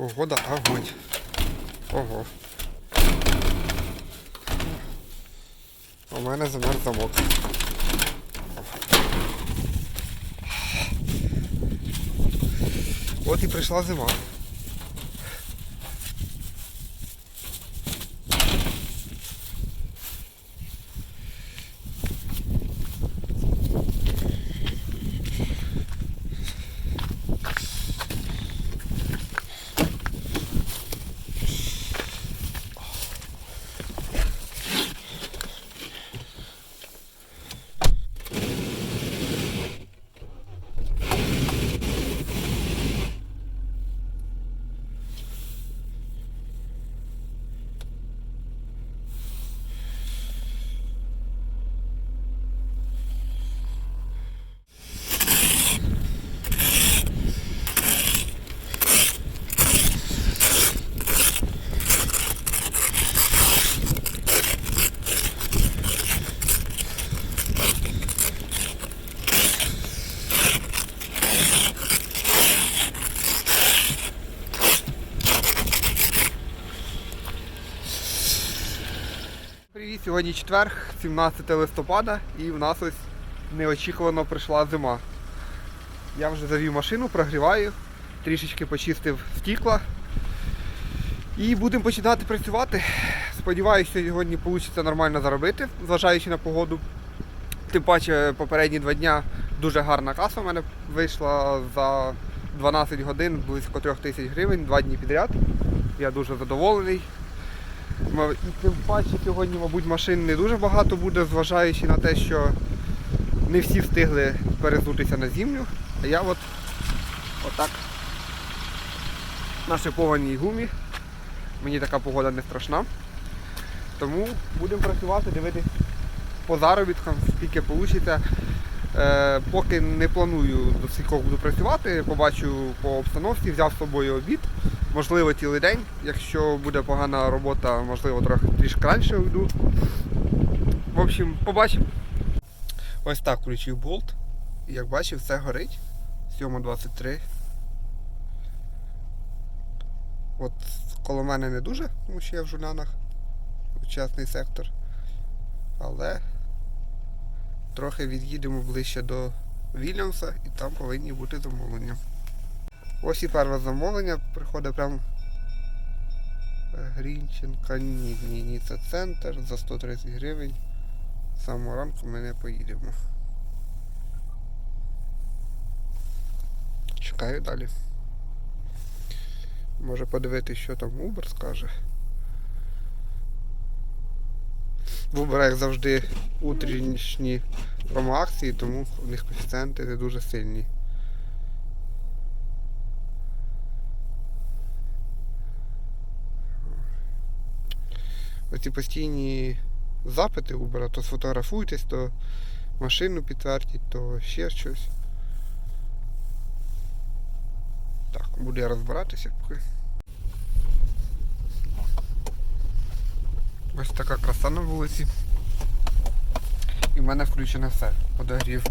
Погода огонь. Ого. У мене замер замок. От і прийшла зима. Сьогодні четверг, 17 листопада, і в нас ось неочікувано прийшла зима. Я вже завів машину, прогріваю, трішечки почистив стікла. І будемо починати працювати. Сподіваюся, сьогодні вийде нормально заробити, зважаючи на погоду. Тим паче попередні два дня дуже гарна каса в мене вийшла за 12 годин близько 3 тисяч гривень, два дні підряд. Я дуже задоволений. Тим паче сьогодні, мабуть, машин не дуже багато буде, зважаючи на те, що не всі встигли перезутися на зімню. А я от отак на шипованій гумі. Мені така погода не страшна. Тому будемо працювати, дивитися по заробіткам, скільки вийде. Е, поки не планую до скількох буду працювати, побачу по обстановці, взяв з собою обід, можливо цілий день. Якщо буде погана робота, можливо трохи трішки раніше уйду. В общем, побачимо. Ось так включив болт. Як бачив, все горить. 7.23. От коло мене не дуже, тому що я в жулянах. Частний сектор. Але трохи від'їдемо ближче до Вільямса і там повинні бути замовлення. Ось і перше замовлення приходить прямо Грінченка. Ні, ні, ні, це центр за 130 гривень. З самого ранку ми не поїдемо. Чекаю далі. Може подивитися, що там Uber скаже. В Uber, як завжди, утрішні промоакції, тому у них коефіцієнти не дуже сильні. Оці постійні запити Uber, то сфотографуйтесь, то машину підтвердіть, то ще щось. Так, буду я розбиратися поки. Ось така краса на вулиці. І в мене включене все. Подогрів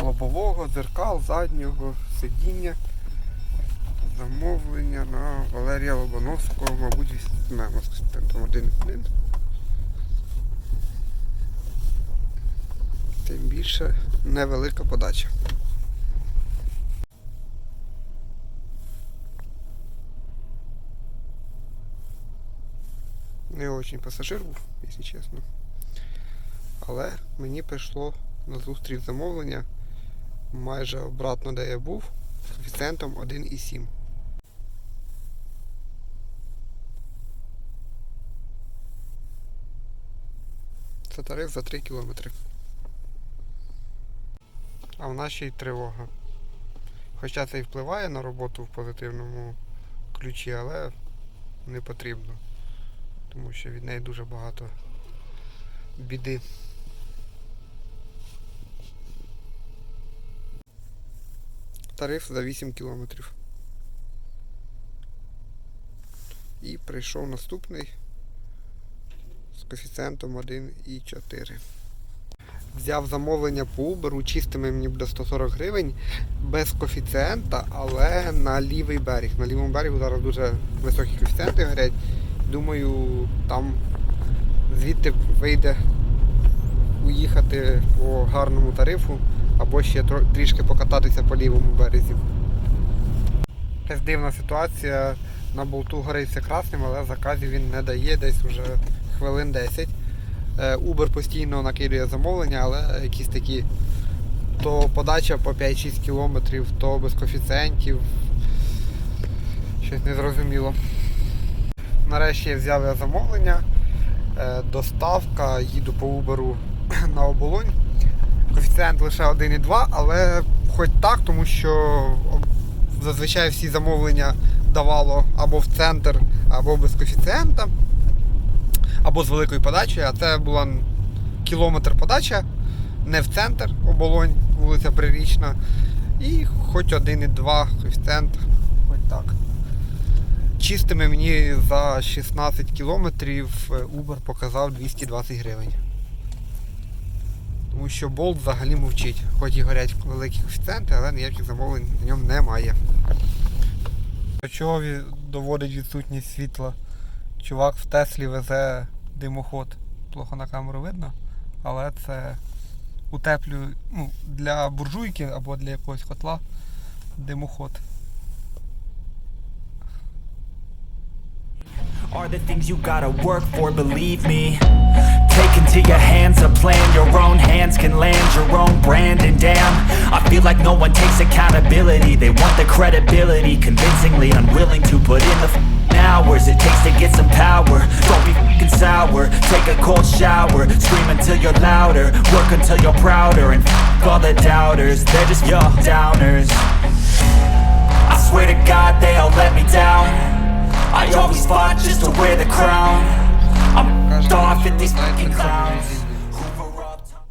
лобового, зеркал, заднього, сидіння, замовлення на Валерія Лобановського, мабуть, візьмемо з контентом 1.1. Тим більше невелика подача. Не очень пасажир був, якщо чесно. Але мені прийшло на зустріч замовлення майже обратно, де я був, з коефіцієнтом 1,7. Це тариф за 3 кілометри. А в нас ще й тривога. Хоча це і впливає на роботу в позитивному ключі, але не потрібно тому що від неї дуже багато біди. Тариф за 8 кілометрів. І прийшов наступний з коефіцієнтом 1,4. взяв замовлення по Uber, чистими мені буде 140 гривень, без коефіцієнта, але на лівий берег. На лівому берегу зараз дуже високі коефіцієнти горять. Думаю, там звідти вийде уїхати по гарному тарифу або ще трішки покататися по лівому березі. Якась дивна ситуація. На болту гориться красним, але заказів він не дає десь вже хвилин 10. Е, Uber постійно накидує замовлення, але якісь такі то подача по 5-6 кілометрів, то без коефіцієнтів. Щось незрозуміло. Нарешті я взяв я замовлення. Е, Доставка, їду по Uber на оболонь. Коефіцієнт лише 1,2, але хоч так, тому що зазвичай всі замовлення давало або в центр, або без коефіцієнта, або з великою подачею, а це була кілометр подача, не в центр, оболонь, вулиця Прирічна. І хоч 1,2 коефіцієнт, хоч так. Чистими мені за 16 кілометрів е, Uber показав 220 гривень. Тому що болт взагалі мовчить. Хоч і горять великі коефіцієнти, але ніяких замовлень на ньому немає. Чого доводить відсутність світла? Чувак в Теслі везе димоход. Плохо на камеру видно, але це утеплює ну, для буржуйки або для якогось котла димоход. are the things you gotta work for, believe me. Take into your hands a plan, your own hands can land your own brand, and damn, I feel like no one takes accountability. They want the credibility, convincingly unwilling to put in the f***ing hours it takes to get some power. Don't be fing sour, take a cold shower, scream until you're louder, work until you're prouder, and f- all the doubters, they're just your downers. I swear to God they all let me down. I always fought just to wear the crown. I'm Каже, off що at these знаєте, fucking це clowns. магазин. who were up top.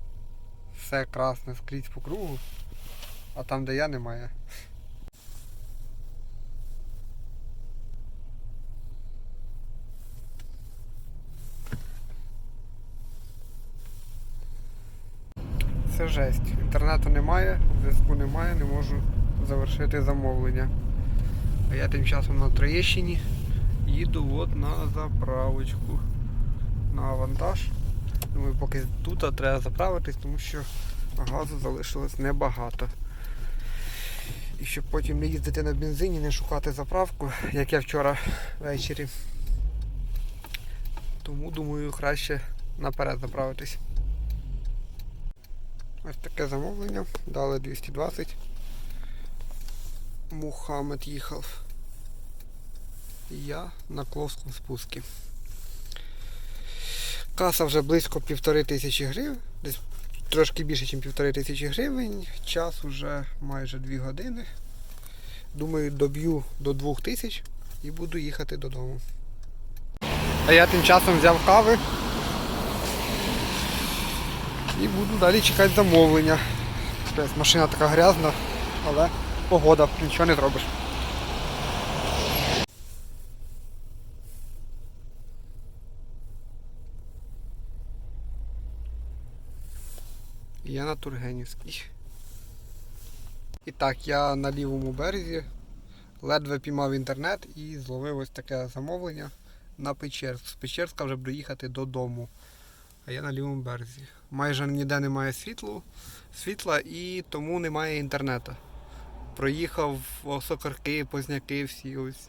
Все красне скрізь по кругу, а там, де я, немає. Це жесть. Інтернету немає, зв'язку немає, не можу завершити замовлення. А я тим часом на Троєщині їду от на заправочку. На вантаж. Думаю, поки тут треба заправитись, тому що газу залишилось небагато. І щоб потім не їздити на бензині, не шукати заправку, як я вчора ввечері. Тому думаю краще наперед заправитись. Ось таке замовлення. Дали 220. Мухаммед їхав. Я на Кловському спуску. Каса вже близько півтори тисячі гривень, десь трошки більше, ніж півтори тисячі гривень. Час уже майже дві години. Думаю, доб'ю до двох тисяч і буду їхати додому. А я тим часом взяв кави і буду далі чекати замовлення. Машина така грязна, але погода, нічого не зробиш. Я на Тургенівській. І так, я на лівому березі ледве піймав інтернет і зловив ось таке замовлення на Печерськ. З Печерська вже буду їхати додому. А я на лівому березі. Майже ніде немає світлу, світла і тому немає інтернету. Проїхав осокорки, позняки всі ось.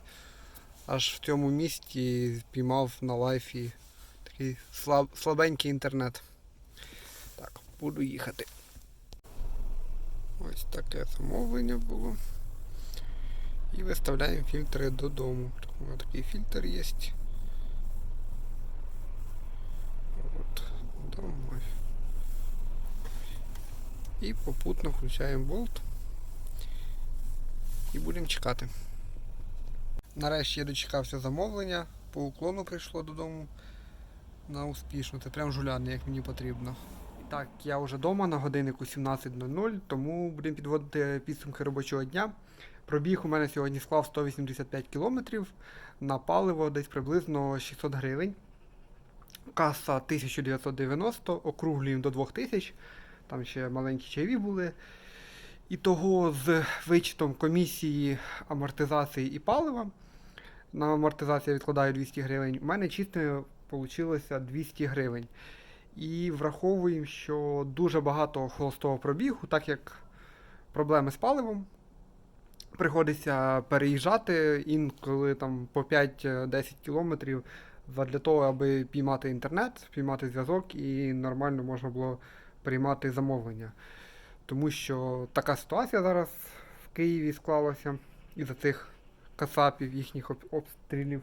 Аж в цьому місті піймав на лайфі такий слаб, слабенький інтернет. Так, буду їхати. Ось таке замовлення було. І виставляємо фільтри додому. Ось такий фільтр є. От, домой. І попутно включаємо болт. І будемо чекати. Нарешті я дочекався замовлення, по уклону прийшло додому на успішно. Це прям жуляне, як мені потрібно. Так, я вже вдома на годиннику 17.00, тому будемо підводити підсумки робочого дня. Пробіг у мене сьогодні склав 185 км, на паливо десь приблизно 600 гривень. Каса 1990, округлюємо до 2000. Там ще маленькі чайові були. І того з вичетом комісії амортизації і палива. На амортизацію я відкладаю 200 гривень. У мене чисто вийшло 200 гривень. І враховуємо, що дуже багато холостого пробігу, так як проблеми з паливом. Приходиться переїжджати інколи там по 5-10 кілометрів для того, аби піймати інтернет, піймати зв'язок і нормально можна було приймати замовлення. Тому що така ситуація зараз в Києві склалася із-за цих касапів, їхніх обстрілів.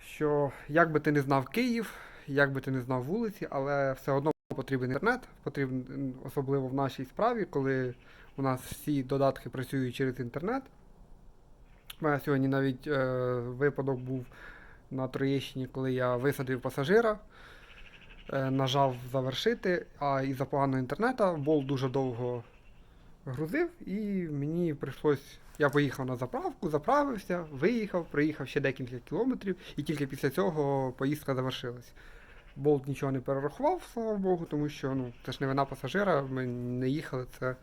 Що як би ти не знав Київ, як би ти не знав вулиці, але все одно потрібен інтернет, потрібен особливо в нашій справі, коли у нас всі додатки працюють через інтернет. У мене сьогодні навіть е, випадок був на Троєщині, коли я висадив пасажира, нажав завершити, а із-за поганого інтернету бол дуже довго грузив, і мені прийшлось. Я поїхав на заправку, заправився, виїхав, проїхав ще декілька кілометрів, і тільки після цього поїздка завершилась. Болт нічого не перерахував, слава Богу, тому що ну, це ж не вина пасажира, ми не їхали, це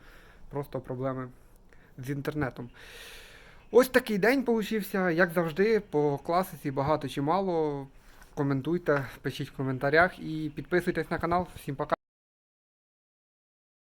просто проблеми з інтернетом. Ось такий день получився, як завжди, по класиці багато чи мало. Коментуйте, пишіть в коментарях і підписуйтесь на канал. Всім пока.